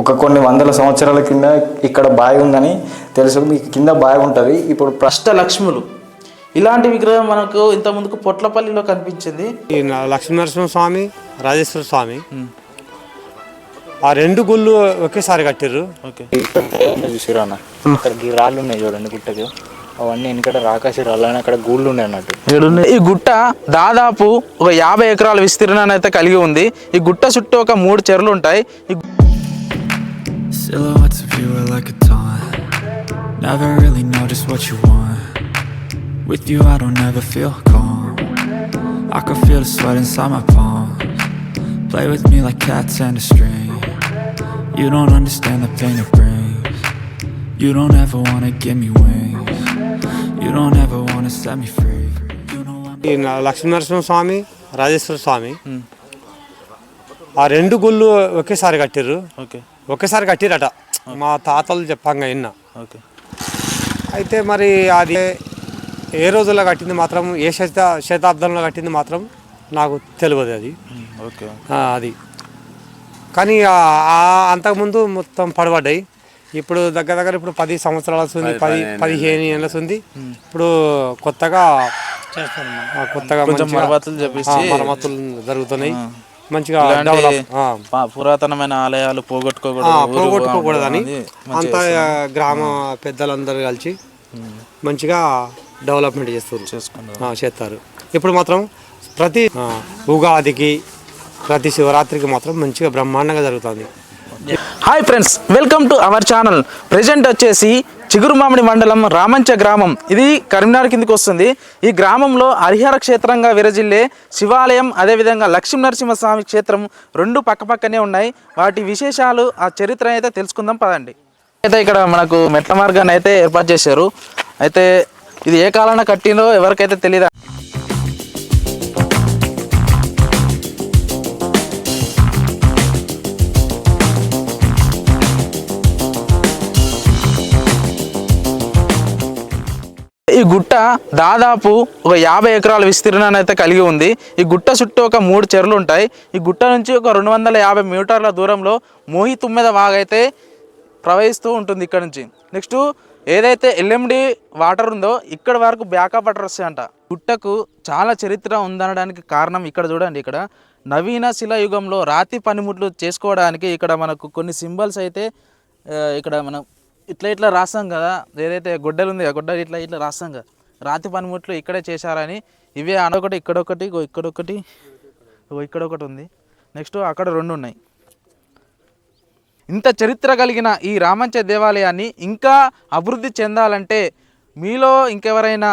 ఒక కొన్ని వందల సంవత్సరాల కింద ఇక్కడ బావి ఉందని తెలుసు. మీకు కింద బావి ఉంటుంది. ఇప్పుడు ప్ర- అష్టలక్ష్ములు ఇలాంటి విగ్రహం మనకు ఇంత ముందుకు పొట్లపల్లిలో కనిపించింది. లక్ష్మీనరసింహ స్వామి రాజేశ్వర స్వామి. ఆ రెండు గుళ్ళు ఒకేసారి కట్టిర్రు. ఓకే. చూసిరా ఈ రాళ్ళు ఉన్నాయి చూడండి గుట్టకి అవన్నీ వెనకట రాకాసి రాళ్ళు అక్కడ గూళ్ళు ఉన్నాయి అన్నట్టు. ఈ గుట్ట దాదాపు ఒక యాభై ఎకరాల విస్తీర్ణాన్ని అయితే కలిగి ఉంది. ఈ గుట్ట చుట్టూ ఒక మూడు చెరువులు ఉంటాయి. ఈ Silhouettes of you are like a taunt. Never really know just what you want. With you, I don't ever feel calm. I can feel the sweat inside my palms. Play with me like cats and a string. You don't understand the pain it brings. You don't ever wanna give me wings. You don't ever wanna set me free. You know I'm. ఈ న- లక్ష్మీనరసింహ స్వామి రాజేశ్వర స్వామి ఆ రెండు గుళ్ళు ఒకేసారి కట్టిర్రు okay ఒకేసారి కట్టిరట. మా తాతలు చెప్పంగా విన్నా ఓకే. అయితే మరి అది ఏ రోజుల్లో కట్టింది మాత్రం ఏ శత శతాబ్దంలో కట్టింది మాత్రం నాకు తెలియదు అది. ఓకే. అది. కానీ అంతకుముందు మొత్తం పడబడ్డాయి. ఇప్పుడు దగ్గర దగ్గర ఇప్పుడు పది సంవత్సరాల ఉంది పది పదిహేను ఏళ్ళ. ఉంది ఇప్పుడు కొత్తగా కొత్తగా మరమ్మతులు జరుగుతున్నాయి. మంచిగా పురాతనమైన ఆలయాలు పోగొట్టుకోకూడదు పోగొట్టుకోకూడదని అంతా గ్రామ పెద్దలందరూ కలిసి మంచిగా డెవలప్మెంట్ చేస్తారు చేసుకున్నారు. ఆ, చేస్తారు. ఇప్పుడు మాత్రం ప్రతి ఉగాదికి ప్రతి శివరాత్రికి మాత్రం మంచిగా బ్రహ్మాండంగా జరుగుతుంది. Hi friends welcome to our channel present వచ్చేసి చిగురుమామిడి మండలం రామంచ గ్రామం. ఇది కరీంనగర్ కిందకి వస్తుంది. ఈ గ్రామంలో హరిహర క్షేత్రంగా విరజిల్లే శివాలయం అదేవిధంగా లక్ష్మీ నరసింహస్వామి క్షేత్రం రెండు పక్కపక్కనే ఉన్నాయి. వాటి విశేషాలు ఆ చరిత్ర అయితే తెలుసుకుందాం పదండి. అయితే ఇక్కడ మనకు మెట్ల మార్గాన్ని అయితే ఏర్పాటు చేశారు. అయితే ఇది ఏ కాలంలో కట్టిందో ఎవరికైతే తెలియదు ఈ గుట్ట దాదాపు ఒక యాభై ఎకరాల విస్తీర్ణాన్ని అయితే కలిగి ఉంది. ఈ గుట్ట చుట్టూ ఒక మూడు చెరువులు ఉంటాయి. ఈ గుట్ట నుంచి ఒక రెండు వందల యాభై మీటర్ల దూరంలో మోహి తుమ్మెద వాగైతే ప్రవహిస్తూ ఉంటుంది ఇక్కడ నుంచి. నెక్స్ట్ ఏదైతే ఎల్ఎండి వాటర్ ఉందో ఇక్కడ వరకు బ్యాకప్ వాటర్ వస్తాయంట గుట్టకు చాలా చరిత్ర ఉందనడానికి కారణం ఇక్కడ చూడండి ఇక్కడ. నవీన శిలాయుగంలో రాతి పనిముట్లు చేసుకోవడానికి ఇక్కడ మనకు కొన్ని సింబల్స్ అయితే ఇక్కడ మనం ఇట్లా ఇట్లా రాస్తాం కదా. ఏదైతే గొడ్డలు ఉంది ఆ గొడ్డలు ఇట్లా ఇట్లా రాస్తాం కదా. రాతి పనిముట్లు ఇక్కడే చేశారని ఇవే అనొకటి ఇక్కడొకటి ఇక్కడొకటి ఇక్కడొకటి ఉంది. నెక్స్ట్ అక్కడ రెండు ఉన్నాయి. ఇంత చరిత్ర కలిగిన ఈ రామంచ దేవాలయాన్ని ఇంకా అభివృద్ధి చెందాలంటే మీలో ఇంకెవరైనా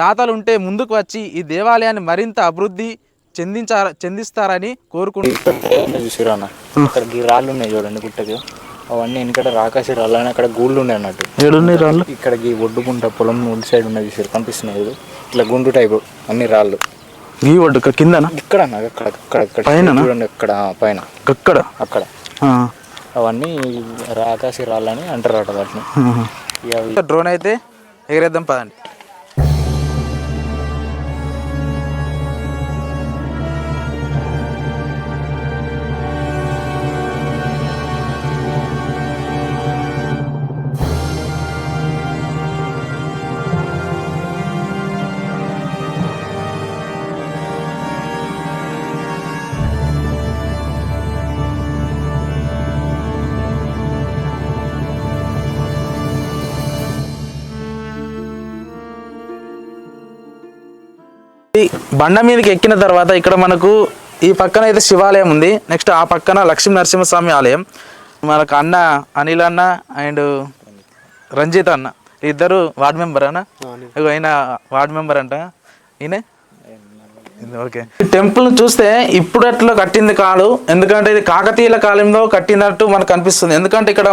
దాతలు ఉంటే ముందుకు వచ్చి ఈ దేవాలయాన్ని మరింత అభివృద్ధి చెందించార చెందిస్తారని కోరుకుంటున్నాను. చూసిరా అన్న. ఇక్కడ రాళ్ళు ఉన్నాయి చూడండి గుట్టకి. అవన్నీ వెనకట రాకాసి రాళ్ళు అని అక్కడ గూళ్ళు ఉన్నాయి అన్నట్టు. ఏడున్నాయి రాళ్ళు? ఇక్కడ ఈ ఒడ్డుకుంట పొలం ఉల్లి సైడ్ ఉన్నది చూసారు కనిపిస్తున్నాయి. ఇట్లా గుండు టైపు అన్ని రాళ్ళు. ఈ ఒడ్డు ఇక్కడ కిందనా? ఇక్కడ అన్న అక్కడ అక్కడ అక్కడ. పైననా? చూడండి అక్కడ పైన. అక్కడ? అక్కడ. ఆ. అవన్నీ రాకాసి రాళ్ళని అంటారట వాటిని. డ్రోన్ అయితే ఎగరేద్దాం పదండి. బండ మీదకి ఎక్కిన తర్వాత ఇక్కడ మనకు ఈ పక్కన అయితే శివాలయం ఉంది. నెక్స్ట్ ఆ పక్కన లక్ష్మీ నరసింహస్వామి ఆలయం. మనకు అన్న అనిల్ అన్న అండ్ రంజిత్ అన్న. ఇద్దరు వార్డ్ మెంబర్ అన్న? ఈయన వార్డ్ మెంబర్ అంట. ఈయన? ఓకే. టెంపుల్ చూస్తే ఇప్పుడు అట్లా కట్టింది కాదు. ఎందుకంటే ఇది కాకతీయుల కాలంలో కట్టినట్టు మనకు అనిపిస్తుంది. ఎందుకంటే ఇక్కడ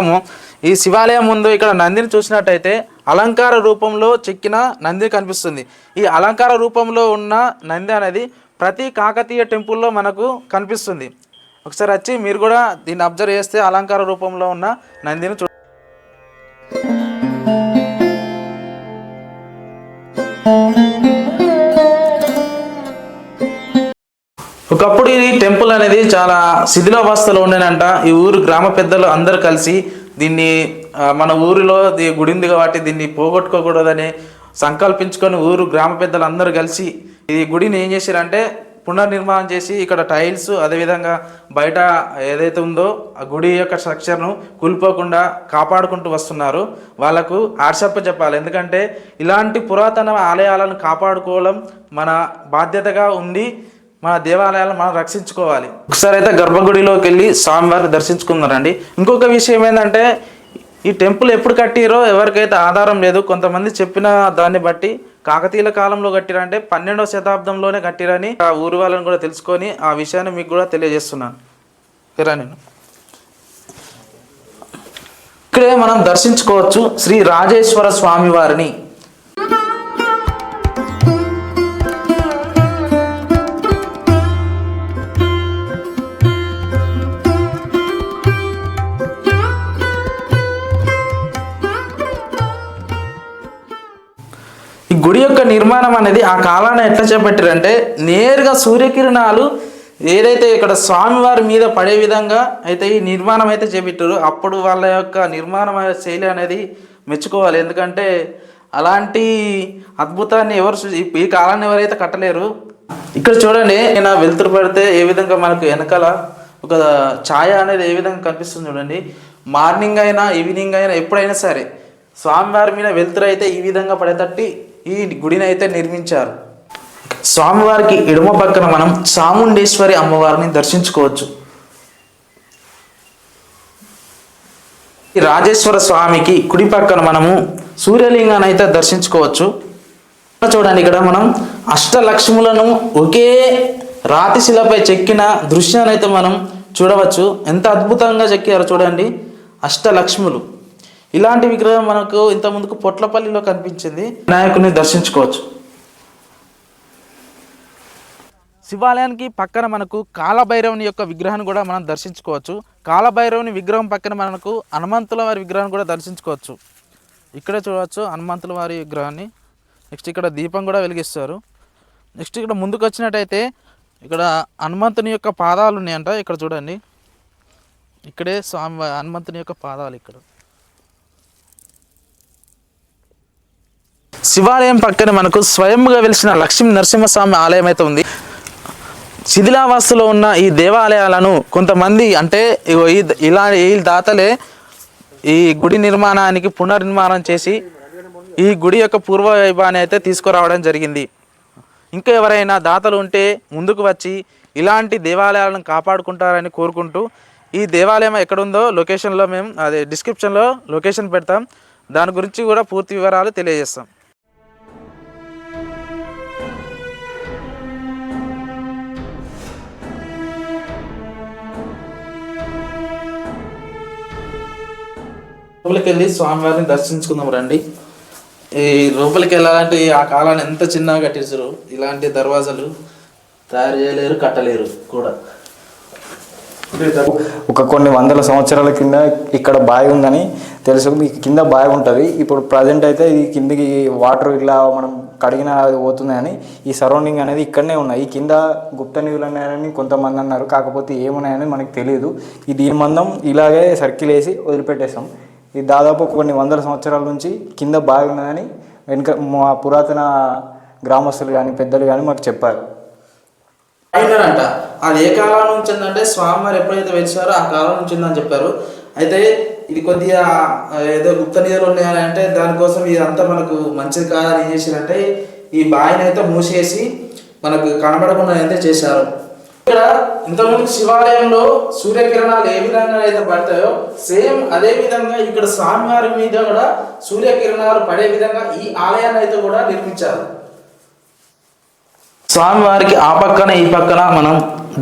ఈ శివాలయం ముందు ఇక్కడ నందిని చూసినట్టయితే అలంకార రూపంలో చెక్కిన నంది కనిపిస్తుంది. ఈ అలంకార రూపంలో ఉన్న నంది అనేది ప్రతి కాకతీయ టెంపుల్లో మనకు కనిపిస్తుంది. ఒకసారి వచ్చి మీరు కూడా దీన్ని అబ్జర్వ్ చేస్తే అలంకార రూపంలో ఉన్న నందిని చూ ఒకప్పుడు ఈ టెంపుల్ అనేది చాలా శిథిలావస్థలో ఉండేనంట. ఈ ఊరు గ్రామ పెద్దలు అందరు కలిసి దీన్ని మన ఊరిలో గుడి ఉంది కాబట్టి దీన్ని పోగొట్టుకోకూడదని సంకల్పించుకొని ఊరు గ్రామ పెద్దలు అందరూ కలిసి ఈ గుడిని ఏం చేశారంటే పునర్నిర్మాణం చేసి ఇక్కడ టైల్స్ అదేవిధంగా బయట ఏదైతే ఉందో ఆ గుడి యొక్క స్ట్రక్చర్ను కూలిపోకుండా కాపాడుకుంటూ వస్తున్నారు. వాళ్ళకు ఆర్షప్ప చెప్పాలి. ఎందుకంటే ఇలాంటి పురాతన ఆలయాలను కాపాడుకోవడం మన బాధ్యతగా ఉండి మన దేవాలయాలను మనం రక్షించుకోవాలి. ఒకసారి అయితే గర్భగుడిలోకి వెళ్ళి స్వామివారిని దర్శించుకున్నారండి ఇంకొక విషయం ఏంటంటే ఈ టెంపుల్ ఎప్పుడు కట్టిరో ఎవరికైతే ఆధారం లేదు కొంతమంది చెప్పిన దాన్ని బట్టి కాకతీయుల కాలంలో కట్టిరంటే పన్నెండవ శతాబ్దంలోనే కట్టిరని ఆ ఊరి వాళ్ళని కూడా తెలుసుకొని ఆ విషయాన్ని మీకు కూడా తెలియజేస్తున్నాను. ఇరా నేను ఇక్కడే మనం దర్శించుకోవచ్చు శ్రీ రాజేశ్వర స్వామి వారిని. నిర్మాణం అనేది ఆ కాలాన్ని ఎట్లా చేపట్టారంటే నేరుగా సూర్యకిరణాలు ఏదైతే ఇక్కడ స్వామివారి మీద పడే విధంగా అయితే ఈ నిర్మాణం అయితే చేపట్టారు అప్పుడు వాళ్ళ యొక్క నిర్మాణ శైలి అనేది మెచ్చుకోవాలి. ఎందుకంటే అలాంటి అద్భుతాన్ని ఎవరు ఈ- ఈ కాలాన్ని ఎవరైతే కట్టలేరు ఇక్కడ చూడండి నేను వెలుతురు పడితే ఏ విధంగా మనకు వెనకాల ఒక ఛాయ అనేది ఏ విధంగా కనిపిస్తుంది చూడండి. మార్నింగ్ అయినా ఈవినింగ్ అయినా ఎప్పుడైనా సరే స్వామివారి మీద వెలుతురు అయితే ఈ విధంగా పడేటట్టి ఈ గుడిని అయితే నిర్మించారు. స్వామివారికి ఎడమ పక్కన మనం చాముండేశ్వరి అమ్మవారిని దర్శించుకోవచ్చు. రాజేశ్వర స్వామికి కుడి పక్కన మనము సూర్యలింగాన్ని అయితే దర్శించుకోవచ్చు. చూడండి ఇక్కడ మనం అష్టలక్ష్ములను ఒకే రాతి శిలపై చెక్కిన దృశ్యాన్ని అయితే మనం చూడవచ్చు. ఎంత అద్భుతంగా చెక్కారో చూడండి. అష్టలక్ష్ములు. ఇలాంటి విగ్రహం మనకు ఇంత ముందుకు పొట్లపల్లిలో కనిపించింది. వినాయకుని దర్శించుకోవచ్చు. శివాలయానికి పక్కన మనకు కాలభైరవుని యొక్క విగ్రహాన్ని కూడా మనం దర్శించుకోవచ్చు. కాలభైరవుని విగ్రహం పక్కన మనకు హనుమంతుల వారి విగ్రహాన్ని కూడా దర్శించుకోవచ్చు. ఇక్కడే చూడవచ్చు హనుమంతుల వారి విగ్రహాన్ని. నెక్స్ట్ ఇక్కడ దీపం కూడా వెలిగిస్తారు. నెక్స్ట్ ఇక్కడ ముందుకు వచ్చినట్టయితే ఇక్కడ హనుమంతుని యొక్క పాదాలు ఉన్నాయంట. ఇక్కడ చూడండి. ఇక్కడే స్వామి హనుమంతుని యొక్క పాదాలు ఇక్కడ. శివాలయం పక్కన మనకు స్వయంగా వెలిసిన లక్ష్మీ నరసింహస్వామి ఆలయం అయితే ఉంది. శిథిలావాస్తులో ఉన్న ఈ దేవాలయాలను కొంతమంది అంటే ఈ ఇలా ఈ దాతలే ఈ గుడి నిర్మాణానికి పునర్నిర్మాణం చేసి ఈ గుడి యొక్క పూర్వ వైభవాన్ని అయితే తీసుకురావడం జరిగింది. ఇంకా ఎవరైనా దాతలు ఉంటే ముందుకు వచ్చి ఇలాంటి దేవాలయాలను కాపాడుకుంటారని కోరుకుంటూ ఈ దేవాలయం ఎక్కడుందో లొకేషన్లో మేము అదే డిస్క్రిప్షన్లో లొకేషన్ పెడతాం. దాని గురించి కూడా పూర్తి వివరాలు తెలియజేస్తాం. లోపలికి వెళ్ళి స్వామివారిని దర్శించుకుందాం రండి. ఈ లోపలికి వెళ్ళాలంటే ఆ కాలాన్ని ఎంత చిన్నగా కట్టించరు. ఇలాంటి దర్వాజాలు తయారు చేయలేరు కట్టలేరు కూడా. ఒక కొన్ని వందల సంవత్సరాల కింద ఇక్కడ బావి ఉందని తెలుసు. మీకు కింద బావి ఉంటుంది. ఇప్పుడు ప్రజెంట్ అయితే ఇది కిందకి వాటర్ ఇలా మనం కడిగిన అది పోతుందని ఈ సరౌండింగ్ అనేది ఇక్కడనే ఉన్నాయి. ఈ కింద గుప్త నిధులు ఉన్నాయని కొంతమంది అన్నారు. కాకపోతే ఏమున్నాయని మనకు తెలియదు ఈ దీని మందం ఇలాగే సర్కిల్ వేసి వదిలిపెట్టేస్తాం ఇది దాదాపు కొన్ని వందల సంవత్సరాల నుంచి కింద బావి వెనుక మా పురాతన గ్రామస్తులు కానీ పెద్దలు కానీ మాకు చెప్పారు. అయినారంట. అది ఏ కాలం నుంచి ఉందంటే స్వామివారు ఎప్పుడైతే వెలిసారో ఆ కాలం నుంచి ఉందని చెప్పారు. అయితే ఇది కొద్దిగా ఏదో గుప్త నిధులు ఉన్నాయని అంటే దానికోసం ఇదంతా మనకు మంచిది కాదని ఏం చేశారంటే ఈ బావిని అయితే మూసేసి మనకు కనబడకుండా అయితే చేశారు. ఇక్కడ ఇంతకుముందు శివాలయంలో సూర్యకిరణాలు ఏ విధంగా అయితే పడతాయో సేమ్ అదే విధంగా ఇక్కడ స్వామివారి మీద కూడా సూర్యకిరణాలు పడే విధంగా ఈ ఆలయాన్ని అయితే కూడా నిర్మించారు. స్వామివారికి ఆ పక్కన ఈ పక్కన మనం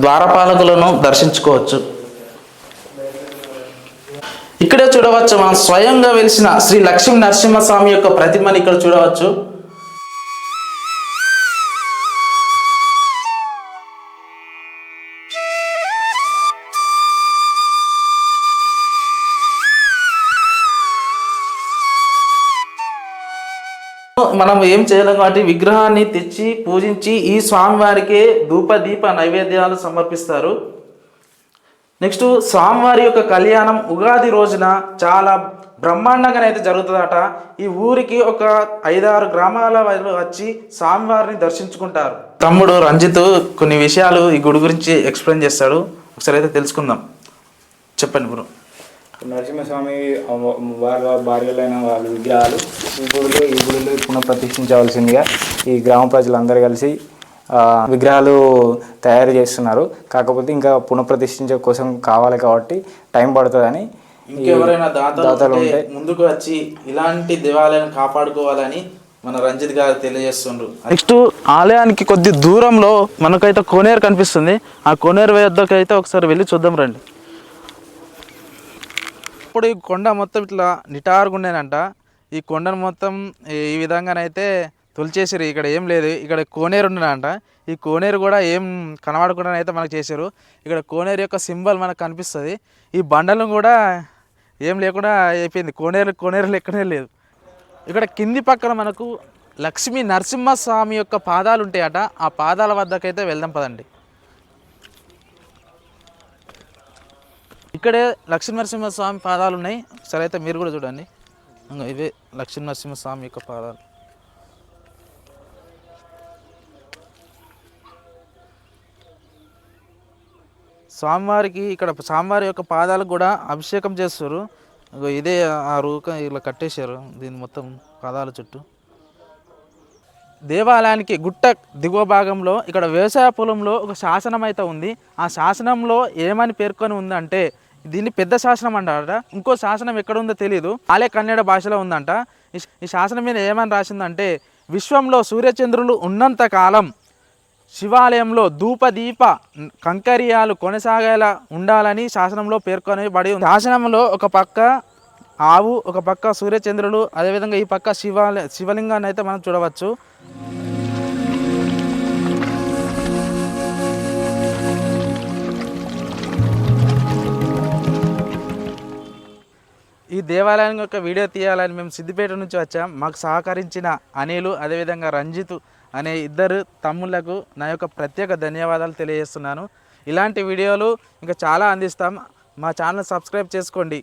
ద్వారపాలకులను దర్శించుకోవచ్చు. ఇక్కడే చూడవచ్చు మనం స్వయంగా వెలిసిన శ్రీ లక్ష్మీ నరసింహస్వామి యొక్క ప్రతిమని ఇక్కడ చూడవచ్చు. మనం ఏం చేయలేం కాబట్టి విగ్రహాన్ని తెచ్చి పూజించి ఈ స్వామివారికే ధూప దీప నైవేద్యాలు సమర్పిస్తారు. నెక్స్ట్ స్వామివారి యొక్క కళ్యాణం ఉగాది రోజున చాలా బ్రహ్మాండంగా అయితే జరుగుతుందట. ఈ ఊరికి ఒక ఐదారు గ్రామాల వాళ్ళు వచ్చి స్వామివారిని దర్శించుకుంటారు. తమ్ముడు రంజిత్ కొన్ని విషయాలు ఈ గుడి గురించి ఎక్స్ప్లెయిన్ చేస్తాడు. ఒకసారి అయితే తెలుసుకుందాం. చెప్పండి గురు. నరసింహస్వామి వాళ్ళ భార్యలైన వాళ్ళ విగ్రహాలు ఈ గుడిలో ఈ గుడిలో పునఃప్రతిష్ఠించవలసిందిగా ఈ గ్రామ ప్రజలందరూ కలిసి ఆ, విగ్రహాలు తయారు చేస్తున్నారు. కాకపోతే ఇంకా పునఃప్రతిష్ఠించే కోసం కావాలి కాబట్టి టైం పడుతుందని ఇంకెవరైనా దాతలు ముందుకు వచ్చి ఇలాంటి దేవాలయాన్ని కాపాడుకోవాలని మన రంజిత్ గారు తెలియజేస్తుండ్రు. నెక్స్ట్ ఆలయానికి కొద్ది దూరంలో మనకైతే కోనేరు కనిపిస్తుంది. ఆ కోనేరు వద్దకు అయితే ఒకసారి వెళ్ళి చూద్దాం రండి. ఇప్పుడు ఈ కొండ మొత్తం ఇట్లా నిటారుగా ఉండేనంట ఈ కొండను మొత్తం ఈ విధంగానైతే తొలిచేసారు ఇక్కడ ఏం లేదు. ఇక్కడ కోనేరు ఉండనంట ఈ కోనేరు కూడా ఏం కనబడకుండా అయితే మనకు చేశారు ఇక్కడ కోనేరు యొక్క సింబల్ మనకు కనిపిస్తుంది. ఈ బండలు కూడా ఏం లేకుండా అయిపోయింది. కోనేరు కోనేరులు ఎక్కడే లేదు. ఇక్కడ కింది పక్కన మనకు లక్ష్మీ నరసింహస్వామి యొక్క పాదాలు ఉంటాయట. ఆ పాదాల వద్దకైతే వెళ్దాం పదండి. ఇక్కడే లక్ష్మీనరసింహస్వామి పాదాలు ఉన్నాయి. సరే అయితే మీరు కూడా చూడండి. ఇవే లక్ష్మీనరసింహస్వామి యొక్క పాదాలు. స్వామివారికి ఇక్కడ స్వామివారి యొక్క పాదాలకు కూడా అభిషేకం చేస్తారు. ఇదే ఆ రూక ఇలా కట్టేశారు. దీని మొత్తం పాదాల చుట్టూ. దేవాలయానికి గుట్ట దిగువ భాగంలో ఇక్కడ వ్యవసాయ పొలంలో ఒక శాసనం అయితే ఉంది. ఆ శాసనంలో ఏమని పేర్కొని ఉందంటే దీన్ని పెద్ద శాసనం అంటారట. ఇంకో శాసనం ఎక్కడ ఉందో తెలియదు ఆలే కన్నడ భాషలో ఉందంట. ఈ శాసనం మీద ఏమని రాసిందంటే విశ్వంలో సూర్యచంద్రులు ఉన్నంత కాలం శివాలయంలో ధూపదీప కంకర్యాలు కొనసాగేలా ఉండాలని శాసనంలో పేర్కొనబడి ఉంది. శాసనంలో ఒక పక్క ఆవు ఒక పక్క సూర్యచంద్రులు అదేవిధంగా ఈ పక్క శివాలయ శివలింగాన్ని అయితే మనం చూడవచ్చు. దేవాలయం యొక్క వీడియో తీయాలని మేము సిద్దిపేట నుంచి వచ్చాం. మాకు సహకరించిన అనిలు అదేవిధంగా రంజిత్ అనే ఇద్దరు తమ్ముళ్ళకు నా యొక్క ప్రత్యేక ధన్యవాదాలు తెలియజేస్తున్నాను. ఇలాంటి వీడియోలు ఇంకా చాలా అందిస్తాం. మా ఛానల్ సబ్స్క్రైబ్ చేసుకోండి.